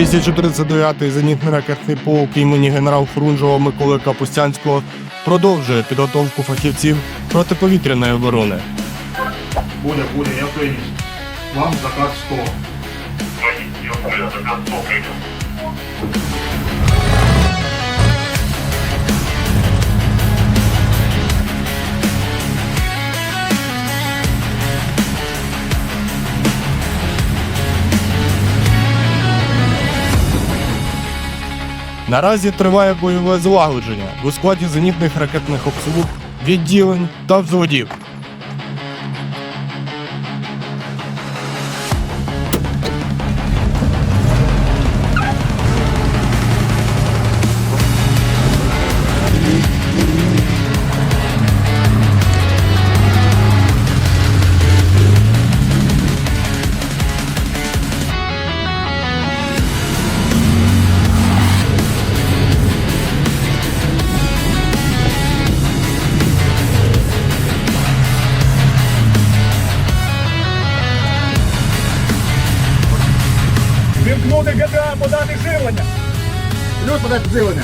1039-й зенітний ракетний полк імені генерал Хрунжого Миколи Капустянського продовжує підготовку фахівців протиповітряної оборони. Буде, буде, я прийняв. Вам заказ 100. Наразі триває бойове злагодження у складі зенітних ракетних обслуг, відділень та взводів. Вімкнути ГТА, подати живлення. Плюс подати живлення.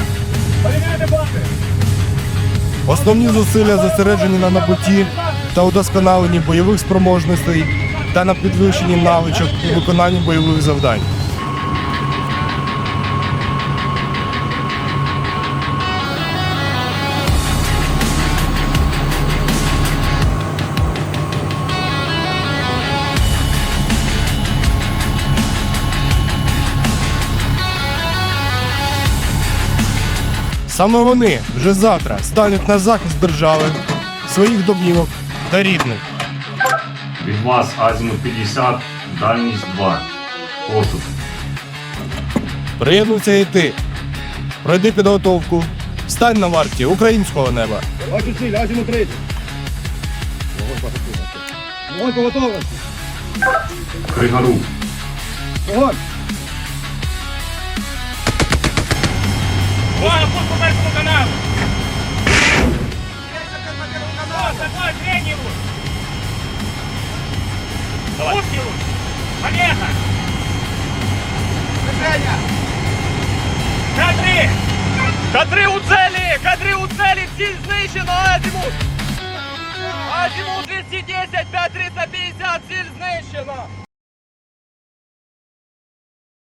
Перевіряйте бати. Основні зусилля зосереджені на набутті та удосконаленні бойових спроможностей та на підвищенні навичок у виконанні бойових завдань. Саме вони вже завтра стануть на захист держави, своїх домівок та рідних. Від вас азімут 50, дальність 2. Посуд. Приєднуйся і ти. Пройди підготовку. Стань на варті українського неба. Бачу ціль, азіму 30. Вогонь по готовності. Пригору. Вогонь. Вон, Луч. Победа. Движение. Кадри. Кадри у цели. Кадри у цели. Ціль знищено. Азимут. Азимут 210, 5350. Ціль знищено.